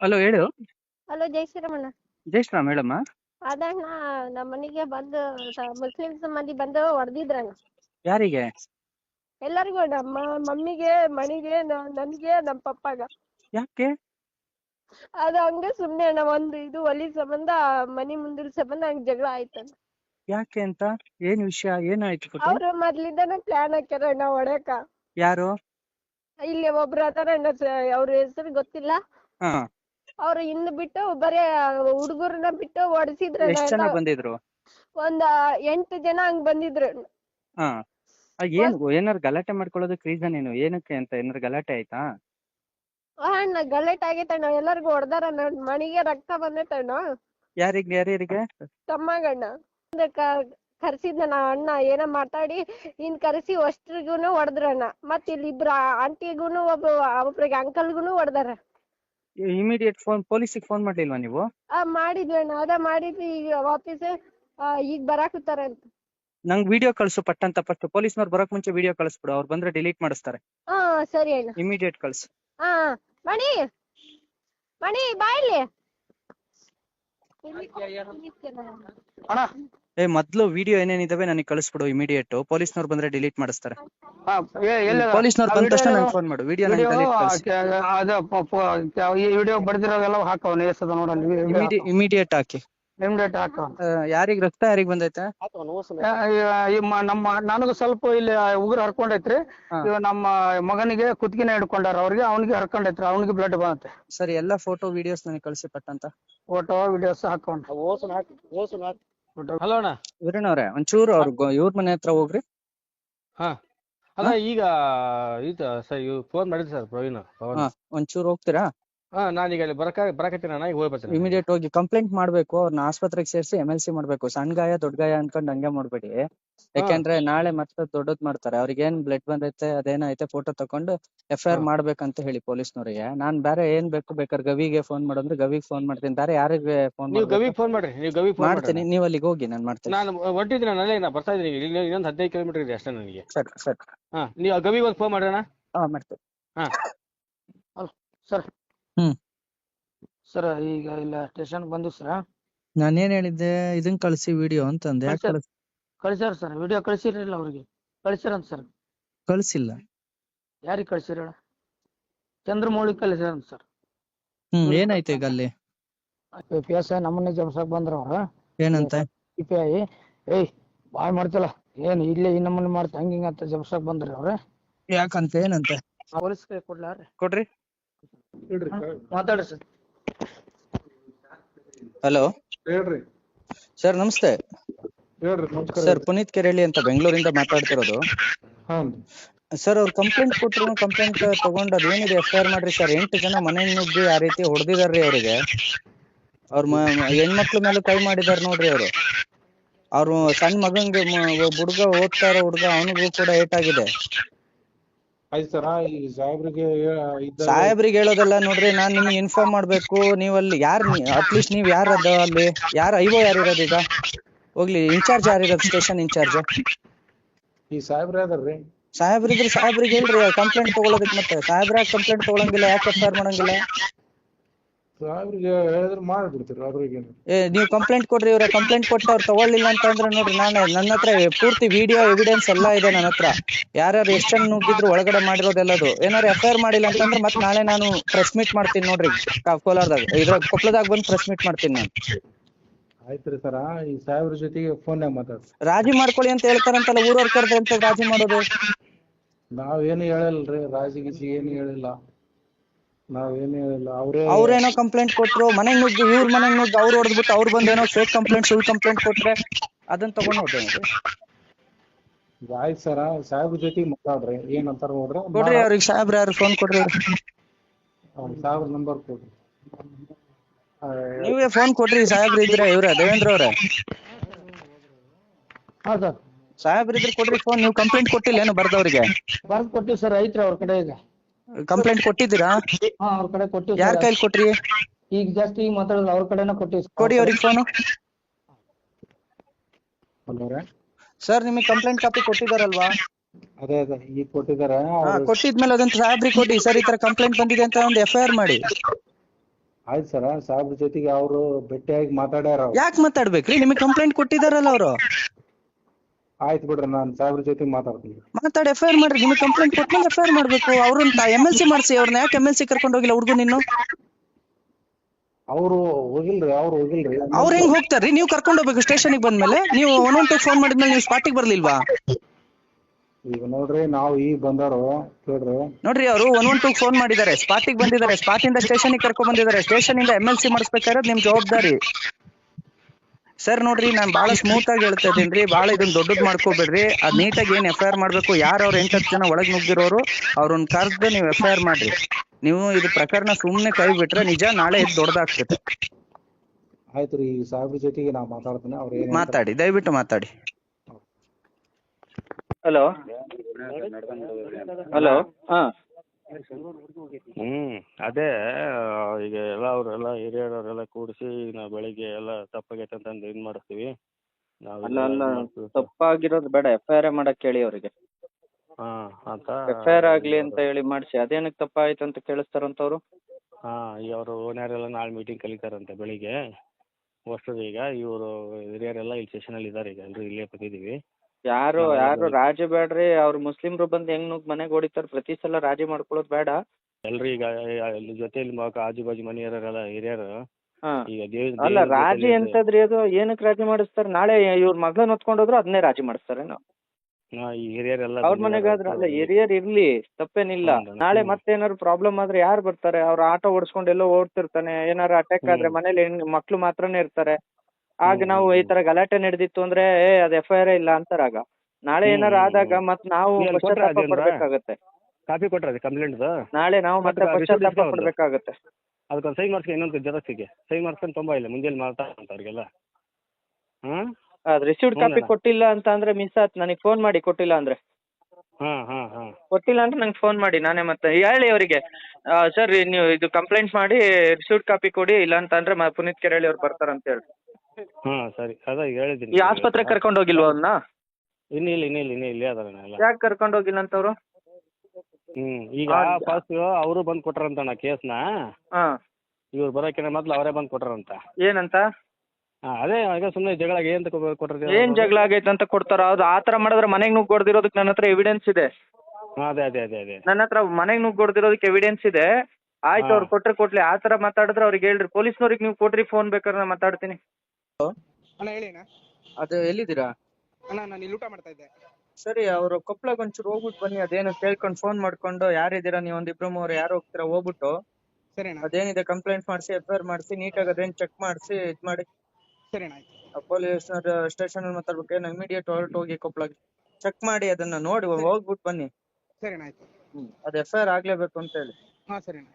Hello ಹೇಳು. Hello ಜೈ ಶ್ರೀರಾಮಣ್ಣ. ಜೈ ಶ್ರೀರಾಮ್ ಹೇಳಮ್ಮ. ಅದಣ್ಣ ನಮ್ಮ ಮನೆಗೆ ಬಂದು ಮುಸ್ಲಿಮ್ಸ್ ಮಂದಿ ಬಂದು ಹೊಡೆದಿದ್ರಣ್ಣ ಯಾರಿಗೆ? ಎಲ್ಲರಿಗೂ ನಮ್ಮ ಮಮ್ಮಿಗೆ ಮನೆಗೆ ನನ್ಗೆ ನಮ್ಮ ಪಪ್ಪಾಗ. ಯಾಕೆ? ಅದು ಹಂಗೆ ಸುಮ್ನೆ ಅಣ್ಣ ಒಂದು ಇದು ಒಲಿ ಸಂಬಂಧ ಮನಿ ಮುಂದಿನ ಸಂಬಂಧ ಹಂಗ್ ಜಗಳ ಆಯ್ತಣ್ಣ ಯಾಕೆ ಅಂತ? ಏನ್ ವಿಷಯ? ಏನಾಯ್ತು ಪುಟ್ಟ ಅವ್ರು ಮೊದ್ಲಿಂದಾನೇ ಪ್ಲಾನ್ ಹಾಕ್ಯಾರಣ್ಣ ಹೊಡ್ಯಾಕ. ಯಾರು? ಇಲ್ಲಿ ಒಬ್ರು ಅದಾರಣ್ಣ ಅವ್ರ ಹೆಸರು ಗೊತ್ತಿಲ್ಲ. ಹಾ. ಅವ್ರು ಇನ್ನು ಬಿಟ್ಟು ಬರೇ ಹುಡುಗರನ್ನ ಬಿಟ್ಟು ಹೊಡ್ಸಿದ್ರ ಎಷ್ಟ್ ಜನ ಬಂದಿದ್ರು? ಒಂದ್ ಎಂಟು ಜನ ಹಂಗ್ ಬಂದಿದ್ರು. ಹಾ ಏನ್ ಏನಾರು ಗಲಾಟೆ ಮಾಡ್ಕೊಳ್ಳೋದಕ್ಕೆ ರೀಸನ್ ಏನು? ಏನಕ್ಕೆ ಅಂತ ಏನಾರು ಗಲಾಟೆ ಆಯ್ತಾ? ಆ ಅಣ್ಣ ಗಲಾಟೆ ಆಗೈತಣ್ಣ ಎಲ್ಲರಿಗೂ ಹೊಡ್ದಾರಣ್ಣ ಮಣಿಗೆ ರಕ್ತ ಬಂದೈತಣ್ಣ ಯಾರಿಗ್ ಯಾರ್ಯಾರಿಗೆ? ತಮ್ಮಗಣ್ಣ. ಕರ್ಸಿದ್ನ ನಾ ಅಣ್ಣ ಏನ ಮಾತಾಡಿ ಇನ್ ಕರ್ಸಿ ಅಷ್ಟ್ರಿಗೂನು ಹೊಡೆದ್ರಣ್ಣ. ಮತ್ ಇಲ್ಲಿ ಇಬ್ರು ಆಂಟಿಗೂನು ಒಬ್ಬ ಒಬ್ರಿಗೆ ಅಂಕಲ್ಗೂನು ಹೊಡ್ದಾರ. ಇಮಿಡಿಯೇಟ್ ಫೋನ್ ಪೊಲೀಸಿಗೆ ಫೋನ್ ಮಾಡ್ಲಿಲ್ವಾ ನೀವು? ಆ ಮಾಡಿದ್ವಿ ಅಣ್ಣ. ಅದ ಮಾಡಿದ್ವಿ. ಈಗ ವಾಪಸ್ ಈಗ ಬರಾಕತ್ತಾರ ಅಂತ. ನಂಗ್ ವಿಡಿಯೋ ಕಳ್ಸು ಪಟ್ ಅಂತ ಪೊಲೀಸ್ ಪೊಲೀಸ್ನವ್ರು ಬರೋಕ್ ಮುಂಚೆ ವಿಡಿಯೋ ಕಳಿಸ್ಬಿಡು. ಅವ್ರು ಬಂದ್ರೆ ಡಿಲೀಟ್ ಮಾಡಿಸ್ತಾರೆ. ಹಾ ಸರಿ ಅಣ್ಣ. ಇಮಿಡಿಯೇಟ್ ಕಳ್ಸು. ಹಾ ಮಣಿ. ಮಣಿ ಬಾಯ್ಲಿ ಅಣ್ಣ. ಏ ಮೊದ್ಲು ವಿಡಿಯೋ ಏನೇನಿದಾವೆ ನನಗೆ ಕಳಿಸ್ಬಿಡು ಇಮಿಡಿಯೇಟ್ ಪೊಲೀಸ್ನವ್ರು ಬಂದ್ರೆ ಡಿಲೀಟ್ ಮಾಡಿಸ್ತಾರೆ. ಹಾ, ಎ- ಎಲ್ಲಿ ಪೊಲೀಸ್ನವ್ರು ಬಂದ ತಕ್ಷಣ ನಂಗೆ ಫೋನ್ ಮಾಡು. ವಿಡಿಯೋ ನಂಗೆ ಕಳಿಸಿ. ಕೆ- ಅದ ಪ- ಪ- ಈ ವಿಡಿಯೋ ಬಡ್ದಿರೋವೆಲ್ಲ ಹಾಕವನ ಎಷ್ಟದ ನೋಡಲ್ಲಿ ಇಮಿಡಿಯೇಟ್ ಹಾಕಿ. ಇಮಿಡಿಯೇಟ್ ಹಾಕವ ಯಾರಿಗ್ ರಕ್ತ ಯಾರಿಗ್ ಬಂದೈತೆ? ನಮ್ಮ ನನಗೂ ಸ್ವಲ್ಪ ಇಲ್ಲಿ ಉಗುರು ಹರ್ಕೊಂಡೈತ್ರಿ. ಹಾ. ಇವ ನಮ್ಮ ಮಗನಿಗೆ ಕುತ್ತಿಗೆನ ಹಿಡ್ಕೊಂಡಾರ ಅವ್ರಿಗೆ ಅವನಿಗೆ ಹರ್ಕೊಂಡೈತ್ರಿ ಅವನಿಗೆ ಬ್ಲಡ್ ಬಂದೈತೆ. ಸರಿ ಎಲ್ಲಾ ಫೋಟೋ ವಿಡಿಯೋಸ್ ನನಗೆ ಕಳಿಸಿ ಪಟ್ಟಂತ. ಫೋಟೋ ವಿಡಿಯೋಸ್ ಹಾಕೋಣ ಹಲೋ ಅಣ್ಣ. ವೀರಣ್ಣ ಅವ್ರೆ ಒಂಚೂರು ಅವ್ರ ಇವ್ರ ಮನೆ ಹತ್ರ ಹೋಗ್ರಿ. ಹಾ. ಅಲ್ಲ ಈಗ ಇದು ಸರ್ ಇವ್ ಫೋನ್ ಮಾಡಿದ್ರು ಸರ್ ಪ್ರವೀಣ್ ಪವನ್. ಹಾ ಒಂಚೂರು ಹೋಗ್ತೀರಾ? ಹಾ ನಾನೀಗ ಅಲ್ಲಿ ಬರಕ ಬರಕತ್ತೀನಿ ಅಣ್ಣ ಈಗ ಹೋಗಿ ಬರ್ತೀನಿ ಇಮಿಡಿಯೇಟ್ ಹೋಗಿ ಕಂಪ್ಲೇಂಟ್ ಮಾಡ್ಬೇಕು ಅವ್ರನ್ನ ಆಸ್ಪತ್ರೆಗೆ ಸೇರಿಸಿ ಎಂ ಎಲ್ ಸಿ ಮಾಡ್ಬೇಕು. ಸಣ್ಣ ಗಾಯ ದೊಡ್ಡ ಗಾಯ ಅನ್ಕೊಂಡ್ ಹಂಗೆ ಮಾಡ್ಬೇಡಿ. ಯಾಕೆಂದ್ರೆ ನಾಳೆ ಮತ್ತೆ ದೊಡ್ಡದ್ ಮಾಡ್ತಾರೆ. ಅವ್ರಿಗೆ ಏನ್ ಬ್ಲಡ್ ಬಂದೈತೆ ಅದೇನೈತೆ ಫೋಟೋ ತಕೊಂಡು ಎಫ್ ಐ ಆರ್ ಮಾಡ್ಬೇಕಂತ ಹೇಳಿ ಪೊಲೀಸ್ನವ್ರಿಗೆ. ನಾನ್ ಬೇರೆ ಏನ್ ಬೇಕು ಬೇಕಾದ್ರೆ ಗವಿಗೆ ಫೋನ್ ಮಾಡಂದ್ರೆ ಗವಿಗೆ ಫೋನ್ ಮಾಡ್ತೀನಿ. ಬೇರೆ ಯಾರಿಗೆ ಫೋನ್ ನೀವು ಗವಿಗ್ ಫೋನ್ ಮಾಡ್ರಿ ನೀವು ಗವಿಗ್ ಫೋನ್ ಮಾಡ್ತೀನಿ ಮಾಡ್ತೀನಿ ನೀವ್ ಅಲ್ಲಿಗೆ ಹೋಗಿ ನಾನು ಮಾಡ್ತೀನಿ. ನಾನು ಹೊಂಟಿದ್ದೀನಿ ಅಲ್ಲೇ ನಾ ಬರ್ತಾ ಇದ್ದೀನಿ ಇಲ್ಲಿ ಇನ್ನೊಂದು ಹದಿನೈದು ಕಿಲೋಮೀಟರ್ ಇದೆ ಅಷ್ಟೇ ನನಗೆ. ಸರಿ ಸರಿ. ಹಾ ನೀವು ಗವಿಗೆ ಒಂದು ಫೋನ್ ಮಾಡ್ರಿ ಅಣ್ಣ. ಹಾ ಮಾಡ್ತೀನಿ. ಸರ್. ಈಗ ಇಲ್ಲ ಸ್ಟೇಷನ್ ಬಂದು ಸರ್ ನಾನ್ ಏನ್ ಹೇಳಿದ್ದೆ ಇದನ್ ಕಳ್ಸಿ ವಿಡಿಯೋ ಅಂತಂದೆ. ಯಾಕೆ ಕಳ್ಸಿ- ಕಳ್ಸ್ಯಾರ ಸರ್ ವಿಡಿಯೋ ಕಳಿಸಿರಲಿಲ್ಲ ಅವ್ರಿಗೆ. ಅಂತ ಸರ್ ಕಳ್ಸಿಲ್ಲ. ಯಾರಿಗೆ ಕಳಿಸಿರ ಚಂದ್ರಮೌಳಿ ಅಂತ ಸರ್ ಹ್ಮ್ ಏನಾಯ್ತು ಈಗ ಅಲ್ಲಿ ಪಿ ಎಸ್ ಐ ನಮ್ಮನ್ನೇ ಜಮ್ಸಕ್ ಬಂದ್ರ ಅವ್ರ. ಏನಂತ? P P I. ಏಯ್ ಬಾಯ್ ಮಾಡ್ತಿಲ್ಲ. ಏನ್ ಇಲ್ಲೇ ಈ ನಮ್ಮನ್ನ ಮಾಡ್ತಾ ಹಂಗ ಹಿಂಗ ಅಂತ ಜಮ್ಸಕ್ ಬಂದ್ರಿ ಅವ್ರ. ಯಾಕಂತ ಏನಂತ? ಪೊಲೀಸ್ ಕೈ ಕೊಡ್ಲಾರ ಕೊಡ್ರಿ. ಮಾತಾಡ್ರಿ ಸರ್. ಹಲೋ. ಹೇಳ್ರಿ. ಸರ್ ನಮಸ್ತೆ. ಹೇಳ್ರಿ ನಮಸ್ಕಾರ ಸರ್ ಪುನೀತ್ ಕೆರೆಳ್ಳಿ ಅಂತ ಬೆಂಗಳೂರಿಂದ ಮಾತಾಡ್ತಿರೋದು. ಸರ್ ಅವ್ರು ಕಂಪ್ಲೇಂಟ್ ಕೊಟ್ಟರು ಕಂಪ್ಲೇಂಟ್ ತಗೊಂಡ್ ಅದೇನಿದೆ ಎಫ್ ಐ ಆರ್ ಮಾಡ್ರಿ ಸರ್? ಎಂಟು ಜನ ಮನೆ ನುಗ್ಗಿ ಆ ರೀತಿ ಹೊಡೆದಿದಾರ್ರಿ ಅವರಿಗೆ. ಅವ್ರ ಮ- ಹೆಣ್ಮಕ್ಳ ಮೇಲೆ ಕೈ ಮಾಡಿದಾರ್ ನೋಡ್ರಿ ಅವರು. ಅವ್ರು ಸಣ್ಣ ಮಗಂಗೆ ಹುಡುಗ ಓದ್ತಾ ಇರೋ ಹುಡುಗ ಅವನಿಗೂ ಕೂಡ ಏಟಾಗಿದೆ. ಆಯ್ತು ಸರ್ ಈ ಸಾಹೇಬ್ರಿಗೆ ಇದ್ದ ಸಾಹೇಬ್ರಿಗೆ ಹೇಳೋದಲ್ಲ ನೋಡ್ರಿ ನಾನ್ ನಿಮಗೆ ಇನ್ಫಾರ್ಮ್ ಮಾಡ್ಬೇಕು. ನೀವ್ ಅಲ್ಲಿ ಯಾರ್ ಅಟ್ಲೀಸ್ಟ್ ನೀವ್ ಯಾರ್ ಅದ ಅಲ್ಲಿ? ಯಾರ್ ಐವೋ ಯಾರ್ ಇರೋದು ಈಗ? ಹೋಗ್ಲಿ ಇನ್ಚಾರ್ಜ್ ಯಾರ್ ಇರೋದು ಸ್ಟೇಷನ್ ಇನ್ಚಾರ್ಜ್? ಈ ಸಾಹೇಬ್ರ ಅದಾರ್ರಿ. ಸಾಹೇಬ್ರಿದ್ರೆ ಸಾಹೇಬ್ರಿಗೆ ಹೇಳ್ರಿ ಕಂಪ್ಲೇಂಟ್ ತಗೊಳೋದಕ್ಕೆ ಮತ್ತೆ. ಸಾಹೇಬ್ರ ಕಂಪ್ಲೇಂಟ್ ತಗೊಳಂಗಿಲ್ಲ ಯಾಕೆ ಎಫ್ ಮಾಡಂಗಿಲ್ಲ? ಸಾಹೇಬ್ರಿಗೆ ಹೇಳಿದ್ರೆ ಮಾಡ್ಬಿಡ್ತೀರಿ ಅವ್ರಿಗೆ ಏ ನೀವು ಕಂಪ್ಲೇಂಟ್ ಕೊಡ್ರಿ ಇವ್ರ ಕಂಪ್ಲೇಂಟ್ ಕೊಟ್ಟು ಅವ್ರು ತಗೊಳ್ಳಿಲ್ಲ ಅಂತ ಅಂದ್ರೆ ನೋಡ್ರಿ ನಾನು ನನ್ನ ಹತ್ರ ಪೂರ್ತಿ ವಿಡಿಯೋ ಎವಿಡೆನ್ಸ್ ಎಲ್ಲ ಇದೆ ನನ್ನ ಹತ್ರ. ಯಾರ್ಯಾರು ಎಷ್ಟು ನುಗ್ಗಿದ್ರು ಒಳಗಡೆ ಮಾಡಿರೋದೆಲ್ಲದು. ಏನಾರು ಎಫ್ ಐ ಆರ್ ಮಾಡಿಲ್ಲ ಅಂತಂದ್ರೆ ಮತ್ತೆ ನಾಳೆ ನಾನು ಪ್ರೆಸ್ ಮೀಟ್ ಮಾಡ್ತೀನಿ ನೋಡ್ರಿ ಕೋಲಾರದಾಗ. ಇದ್ರಾಗ ಕೊಪ್ಪಳದಾಗ ಬಂದು ಪ್ರೆಸ್ ಮೀಟ್ ಮಾಡ್ತೀನಿ ನಾನು. ಆಯ್ತ್ರಿ ಸರ ಈ ಸಾಹೇಬ್ರ ಜೊತೆಗೆ ಫೋನ್ಯಾಗ ಮಾತಾಡ್ರಿ ರಾಜಿ ಮಾಡ್ಕೊಳ್ಳಿ ಅಂತ ಹೇಳ್ತಾರಂತಲ್ಲ ಊರವ್ರ ಕರೆದ್ರೆ ಅಂತ ರಾಜಿ ಮಾಡೋದು? ನಾವೇನು ಹೇಳಲ್ರಿ ರಾಜಿ ಗೀಜಿ ಏನು ಹೇಳಿಲ್ಲ. ನಾವೇನು ಹೇಳಿಲ್ಲ. ಅವ್ರೇ ಅವ್ರೇನೋ ಕಂಪ್ಲೇಂಟ್ ಕೊಟ್ರು ಮನೆಗ್ ನುಗ್ಗಿ ಇವ್ರ ಮನೆಗ್ ನುಗ್ಗಿ ಅವ್ರು ಹೊಡೆದ್ಬಿಟ್ಟು ಅವ್ರು ಬಂದು ಏನೋ ಫೇಕ್ ಕಂಪ್ಲೇಂಟ್ ಸುಳ್ಳು ಕಂಪ್ಲೇಂಟ್ ಕೊಟ್ರೆ ಅದನ್ನ ತಗೊಂಡ್ ಹೋಗ್ತೇನೆ ಆಯ್ತು ಸರ ಸಾಹೇಬ್ರ ಜೊತೆಗೆ ಮಾತಾಡ್ರಿ ಏನಂತಾರ ನೋಡ್ರಿ. ಕೊಡ್ರಿ ಅವ್ರಿಗೆ ಸಾಹೇಬ್ರ ಯಾರು ಫೋನ್ ಕೊಡ್ರಿ ಅವ್ರ ಸಾಹೇಬ್ರ ನಂಬರ್ ಕೊಡ್ರಿ. ಆ, ನೀವೇ ಫೋನ್ ಕೊಡ್ರಿ ಸಾಹೇಬ್ರ ಇದ್ರೆ ಇವ್ರ ದೇವೇಂದ್ರ ಅವ್ರೆ. ಹಾ ಸರ್. ಸಾಹೇಬ್ರ ಇದ್ರೆ ಕೊಡ್ರಿ ಫೋನ್ ನೀವು ಕಂಪ್ಲೇಂಟ್ ಕೊಟ್ಟಿಲ್ಲ ಏನು ಬರ್ದವ್ರಿಗೆ? ಬರ್ದ್ ಕೊಟ್ಟಿವಿ ಸರ್ ಐತ್ರಿ ಅವ್ರ ಕಡೆ ಈಗ. ಕಂಪ್ಲೇಂಟ್ ಕೊಟ್ಟಿದ್ದೀರಾ? ಹಾ ಅವ್ರ ಕಡೆ ಕೊಟ್ಟಿವಿ ಯಾರ ಕೈಲಿ ಕೊಟ್ರಿ? ಈಗ ಜಾಸ್ತಿ ಈಗ ಮಾತಾಡೋದು ಅವ್ರ ಕಡೆನ ಕೊಟ್ಟಿವಿ ಕೊಡಿ ಅವ್ರಿಗೆ ಫೋನು ಸರ್ ನಿಮಗೆ ಕಂಪ್ಲೇಂಟ್ ಕಾಪಿ ಕೊಟ್ಟಿದಾರಲ್ವಾ? ಅದೇ ಅದೇ ಈಗ ಕೊಟ್ಟಿದ್ದಾರೆ. ಹಾ ಕೊಟ್ಟಿದ್ಮೇಲೆ ಅದನ್ನ ಸಾಹೇಬ್ರಿಗೆ ಕೊಡಿ. ಸರ್ ಈ ತರ ಕಂಪ್ಲೇಂಟ್ ಬಂದಿದೆ ಅಂತ ಒಂದು ಎಫ್ ಐ ಆರ್ ಮಾಡಿ. ಆಯ್ತು ಸರ್ ಸಾಹೇಬ್ರ ಜೊತೆಗೆ ಅವರು ಭೇಟಿಯಾಗಿ ಮಾತಾಡ್ಯಾರ. ಯಾಕೆ ಮಾತಾಡ್ಬೇಕ್ರಿ? ನಿಮಗೆ ಕಂಪ್ಲೇಂಟ್ ಕೊಟ್ಟಿದಾರಲ್ಲ ಅವರು. ಆಯ್ತು ಬಿಡ್ರಿ ನಾನು ಸಾಹೇಬ್ರ ಜೊತೆ ಮಾತಾಡ್ತೀನಿ. ಮಾತಾಡಿ ಎಫ್ ಐ ಆರ್ ಮಾಡ್ರಿ ನಿಮಗೆ ಕಂಪ್ಲೇಂಟ್ ಕೊಟ್ಟು ಎಫ್ ಐ ಆರ್ ಮಾಡ್ಬೇಕು. ಅವ್ರನ್ನ ಎಂ ಎಲ್ ಸಿ ಮಾಡಿಸಿ ಅವ್ರನ್ನ ಯಾಕೆ ಎಂ ಎಲ್ ಸಿ ಕರ್ಕೊಂಡು ಹೋಗಿಲ್ಲ ಹುಡುಗ ಇನ್ನು ಅವರು ಹೋಗಿಲ್ರಿ ಅವ್ರು ಹೋಗಿಲ್ರಿ. ಅವ್ರು ಹೆಂಗ್ ಹೋಗ್ತಾರ್ರಿ? ನೀವು ಕರ್ಕೊಂಡು ಹೋಗ್ಬೇಕು ಸ್ಟೇಷನ್ಗೆ ಬಂದ್ಮೇಲೆ? ನೀವು ಒನ್ ಒನ್ ಟು ಫೋನ್ ಮಾಡಿದ್ಮೇಲೆ ನೀವು ಸ್ಪಾಟಿಗೆ ಬರ್ಲಿಲ್ವಾ? ಈಗ ನೋಡ್ರಿ ನಾವು ಈಗ ಬಂದಾರು ಕೇಳ್ರಿ. ನೋಡ್ರಿ ಅವರು ಒನ್ ಒನ್ ಟು ಫೋನ್ ಮಾಡಿದ್ದಾರೆ. ಸ್ಪಾಟಿಗೆ ಬಂದಿದ್ದಾರೆ. ಸ್ಪಾಟಿಂದ ಇಂದ ಸ್ಟೇಷನ್ಗೆ ಕರ್ಕೊಂಡ್ ಬಂದಿದ್ದಾರೆ. ಸ್ಟೇಷನ್ ಇಂದ ಎಂ ಎಲ್ ಸಿ ಮಾಡಿಸ್ಬೇಕಾದ್ರೆ ನಿಮ್ ಜವಾಬ್ದಾರಿ. ಸರ್ ನೋಡ್ರಿ ನಾನ್ ಬಹಳ ಸ್ಮೂತ್ ಆಗಿ ಹೇಳ್ತಾ ಇದೀನಿ ಬಹಳ ಇದನ್ನ ದೊಡ್ಡದ್ ಮಾಡ್ಕೋಬೇಡ್ರಿ. ಅದ್ ನೀಟಾಗಿ ಏನ್ ಎಫ್ ಐ ಆರ್ ಮಾಡ್ಬೇಕು? ಯಾರು ಅವ್ರ ಎಂಟತ್ತು ಜನ ಒಳಗ್ ನುಗ್ಗಿರೋರು ಅವ್ರನ್ನ ಕರ್ದು ನೀವು ಎಫ್ ಐ ಆರ್ ಮಾಡ್ರಿ. ನೀವು ಇದು ಪ್ರಕರಣ ಸುಮ್ನೆ ಕೈ ಬಿಟ್ರೆ ನಿಜ ನಾಳೆ ಇದು ದೊಡ್ಡದಾಗ್ತದೆ ಆಯ್ತು ರೀ ಸಾಹೇಬ್ರ ಜೊತೆಗೆ ನಾ ಮಾತಾಡ್ತೀನಿ. ಅವ್ರ ಏನ್ ಮಾತಾಡಿ ದಯವಿಟ್ಟು ಮಾತಾಡಿ. ಹಲೋ ಹಲೋ ಹಾ. ಹ್ಮ್ ಅದೇ ಈಗ ಎಲ್ಲ ಅವರೆಲ್ಲ ಹಿರಿಯರವರೆಲ್ಲ ಕೂಡಿಸಿ ನಾವು ಬೆಳಿಗ್ಗೆ ಎಲ್ಲ ತಪ್ಪಾಗೈತೆ ಅಂತಂದು ಇದು ಮಾಡಿಸ್ತೀವಿ. ನಾವು ಅಲ್ಲ ಅಲ್ಲ ತಪ್ಪಾಗಿರೋದು ಬೇಡ ಎಫ್ ಐ ಆರ್ ಮಾಡಕ್ ಹೇಳಿ ಅವ್ರಿಗೆ. ಹಾ ಅಂತ ಎಫ್ ಐ ಆರ್ ಆಗ್ಲಿ ಅಂತ ಹೇಳಿ ಮಾಡಿಸಿ ಅದೇನಕ್ ತಪ್ಪಾಯ್ತು ಅಂತ ಕೇಳಿಸ್ತಾರಂತ ಅವ್ರು ಹಾ ಈಗ ಅವರು ಓನರೆಲ್ಲ ನಾಳೆ ಮೀಟಿಂಗ್ ಕಲಿತಾರಂತೆ ಬೆಳಿಗ್ಗೆ. ಅಷ್ಟೊತ್ತಿಗೆ ಈಗ ಇವರು ಹಿರಿಯರೆಲ್ಲ ಇಲ್ಲಿ ಸ್ಟೇಷನಲ್ಲಿ ಇದ್ದಾರೆ ಈಗ ಎಲ್ಲರೂ ಇಲ್ಲೇ ಕೂತಿದ್ದೀವಿ ಯಾರು ಯಾರು. ರಾಜಿ ಬೇಡ್ರಿ ಅವ್ರು ಮುಸ್ಲಿಮ್ರು ಬಂದು ಹೆಂಗ್ ನುಗ್ ಮನೆಗ್ ಹೊಡಿತಾರೆ? ಪ್ರತಿ ಸಲ ರಾಜಿ ಮಾಡ್ಕೊಳ್ಳೋದು ಬೇಡ. ಎಲ್ರಿ ಈಗ ಅಲ್ಲಿ ಜೊತೆಲಿ ಆಜು ಬಾಜು ಮನೆಯವರೆಲ್ಲ ಹಿರಿಯರು. ಹಾ. ಈಗ ದೇವ್ ಅಲ್ಲ ದೇವ್ರ ರಾಜಿ ಜೊತೆಲಿ ಎಂತದ್ರಿ ಅದು ಏನಕ್ ರಾಜಿ ಮಾಡಿಸ್ತಾರೆ? ನಾಳೆ ಇವ್ರ ಮಗಳನ್ನ ಹೊತ್ಕೊಂಡು ಹೋದ್ರು ಅದನ್ನೇ ರಾಜಿ ಹಾ, ಈ ಹಿರಿಯರೆಲ್ಲ ಅವ್ರ ಮನೆಗಾದ್ರೆ ಅಲ್ಲ ಹಿರಿಯರ್ ಇರ್ಲಿ ತಪ್ಪೇನಿಲ್ಲ. ನಾಳೆ ಹ್ಮ್. ಮತ್ತೆ ಏನಾದ್ರು ಪ್ರಾಬ್ಲಮ್ ಆದ್ರೆ ಯಾರು ಬರ್ತಾರೆ? ಅವ್ರ ಆಟೋ ಓಡಿಸ್ಕೊಂಡು ಎಲ್ಲೋ ಓಡ್ತಿರ್ತಾನೆ ಏನಾರು ಅಟ್ಯಾಕ್ ಆದ್ರೆ ಹ್ಮ್. ಮನೇಲಿ ಹೆಣ್ ಮಕ್ಳು ಮಾತ್ರನೇ ಇರ್ತಾರೆ. ಆಗ ನಾವು ಈ ತರ ಗಲಾಟೆ ನಡೆದಿತ್ತು ಅಂದ್ರೆ ಏ ಅದ್ ಎಫ್ ಐ ಆರ್ ಇಲ್ಲ ಅಂತಾರಾಗ ನಾಳೆ ಹ್ಮ್, ಏನಾರು ಆದಾಗ ಮತ್ತೆ ಮತ್ ನಾವು ನೀವು ಅಲ್ಲಿ ಕೊಟ್ರಾ ಪಶ್ಚಾತ್ತಾಪ ಅದೇನ್ರಾ? ಪಡ್ಬೇಕಾಗತ್ತೆ ಕಾಪಿ ಕೊಟ್ರ ಅದು ಕಂಪ್ಲೇಂಟ್ ನಾಳೆ ನಾವು ಮತ್ತೆ ಪಶ್ಚಾತ್ತಾಪ ಇಸ್ಕೊಂಡು. ಪಡ್ಬೇಕಾಗತ್ತೆ ಅದಕ್ಕೊಂದು ಸೈನ್ ಮಾಡಿಸ್ಕೊ ಇನ್ನೊಂದು ಜೆರಾಕ್ಸಿಗೆ. ಸೈನ್ ಮಾಡ್ಸ್ಕೊಂಡು ತುಂಬಾ ಇಲ್ಲ ಮುಂಜಾನೆ ಅಂತ ಅವ್ರಿಗೆಲ್ಲ. ಹಾಂ? ಅದ್ ರಿಸೀವ್ಡ್ ಕಾಪಿ ಹ್ಞೂ ಕೊಟ್ಟಿಲ್ಲ ಅಂತ ಅಂದ್ರೆ ಮಿಸ್ ಆತ್ ನನಗೆ ಫೋನ್ ಮಾಡಿ ಕೊಟ್ಟಿಲ್ಲ ಅಂದ್ರೆ. ಹಾಂ ಹಾಂ ಹಾಂ. ಕೊಟ್ಟಿಲ್ಲ ಅಂದ್ರೆ ನಂಗೆ ಫೋನ್ ಮಾಡಿ ನಾನೇ ಮತ್ತೆ. ಹೇಳಿ ಅವರಿಗೆ. ಸರ್ ನೀವು ಇದು ಕಂಪ್ಲೇಂಟ್ ಮಾಡಿ ರಿಸೀವ್ಡ್ ಕಾಪಿ ಕೊಡಿ ಇಲ್ಲ ಅಂತ ಅಂದ್ರೆ ಪುನೀತ್ ಪುನೀತ್ ಕೆರಳಿ ಅವ್ರು ಬರ್ತಾರಂತ ಹೇಳಿ. ಹಾಂ ಸರಿ. ಅದ ಹೇಳಿದ್ದೀನಿ. ಈ ಆಸ್ಪತ್ರೆ ಕರ್ಕೊಂಡು ಹೋಗಿಲ್ವಾ ಅವ್ನ? ಇನ್ನೂ ಇಲ್ಲ ಇನ್ನೂ ಇಲ್ಲ ಇನ್ನೂ ಇಲ್ಲೇ ಅದಾರೆ ಎಲ್ಲ. ಯಾಕೆ ಕರ್ಕೊಂಡು ಹೋಗಿಲ್ಲ ಅಂತವ್ರು? ಹ್ಮ್ ಈಗ ಆ- ಫಸ್ಟ್ ಅವರು ಬಂದು ಕೇಸ್ ಕೇಸ್ನ. ಹಾ. ಇವ್ರು ಬರೋಕಿನ ಮೊದ್ಲು ಅವರೇ ಬಂದು ಕೊಟ್ರಂತ. ಏನಂತ? ಹಾ ಅದೇ ಈಗ ಸುಮ್ಮನೆ ಜಗಳ ಏನ್ ಕೊಟ್ಟಿರ್ತೀವಿ ಏನ್ ಜಗಳ ಆಗೈತೆ ಅಂತ ಕೊಡ್ತಾರ? ಅದು ಆ ತರ ಮಾಡಿದ್ರೆ ಮನೆಗೆ ನುಗ್ಗ್ ಹೊಡ್ದಿರೋದಕ್ಕೆ ನನ್ನ ಹತ್ರ ಎವಿಡೆನ್ಸ್ ಇದೆ. ಹಾಂ ಅದೇ ಅದೇ ಅದೇ ಅದೇ. ನನ್ನ ಹತ್ರ ಮನೆಗೆ ಎವಿಡೆನ್ಸ್ ಇದೆ. ಆಯ್ತು ಹಾ. ಅವ್ರು ಕೊಟ್ರೆ ಕೊಡ್ಲಿ ಆ ತರ ಮಾತಾಡಿದ್ರೆ ಅವ್ರಿಗೆ ಹೇಳ್ರಿ. ಪೊಲೀಸ್ನವ್ರಿಗೆ ನೀವು ಕೊಡ್ರಿ ಫೋನ್ ಬೇಕಾದ್ರೆ ನಾನು ಮಾತಾಡ್ತೀನಿ. ಅಣ್ಣ ಹೇಳಿ ಅಣ್ಣ. ಅದು ಎಲ್ಲಿದ್ದೀರಾ? ಅಣ್ಣ ನಾನು ಇಲ್ಲಿ ಊಟ ಮಾಡ್ತಾ ಇದ್ದೆ. ಸರಿ ಅವರು ಕೊಪ್ಪಳಕ್ಕೆ ಒಂಚೂರು ಹೋಗ್ಬಿಟ್ಟು ಬನ್ನಿ ಅದೇನು ಕೇಳ್ಕೊಂಡು ಫೋನ್ ಮಾಡ್ಕೊಂಡು ಯಾರಿದ್ದೀರಾ ನೀವು ಒಂದಿಬ್ರು ಮೂವರು ಯಾರು ಹೋಗ್ತೀರಾ ಹೋಗ್ಬಿಟ್ಟು. ಸರಿ ಅಣ್ಣ. ಅದೇನಿದೆ ಕಂಪ್ಲೇಂಟ್ ಮಾಡಿಸಿ ಎಫ್ ಐ ಆರ್ ಮಾಡಿಸಿ ನೀಟಾಗಿ ಅದೇನು ಚೆಕ್ ಮಾಡಿಸಿ ಇದು ಮಾಡಿ. ಸರಿ ಅಣ್ಣ ಆಯ್ತು. ಪೊಲೀಸ್ ಸ್ಟೇಷನ್ ಅಲ್ಲಿ ಮಾತಾಡ್ಬೇಕು ಏನೋ ಇಮಿಡಿಯೇಟ್ ಹೊರಟು ಹೋಗಿ ಕೊಪ್ಪಳಕ್ಕೆ ಚೆಕ್ ಮಾಡಿ ಅದನ್ನ ನೋಡಿ ಹೋಗ್ಬಿಟ್ಟು ಬನ್ನಿ. ಸರಿ ಅಣ್ಣ ಆಯ್ತು. ಅದು ಎಫ್ ಐ ಆರ್ ಆಗ್ಲೇಬೇಕು ಅಂತ ಹೇಳಿ. ಹಾಂ ಸರಿ ಅಣ್ಣ.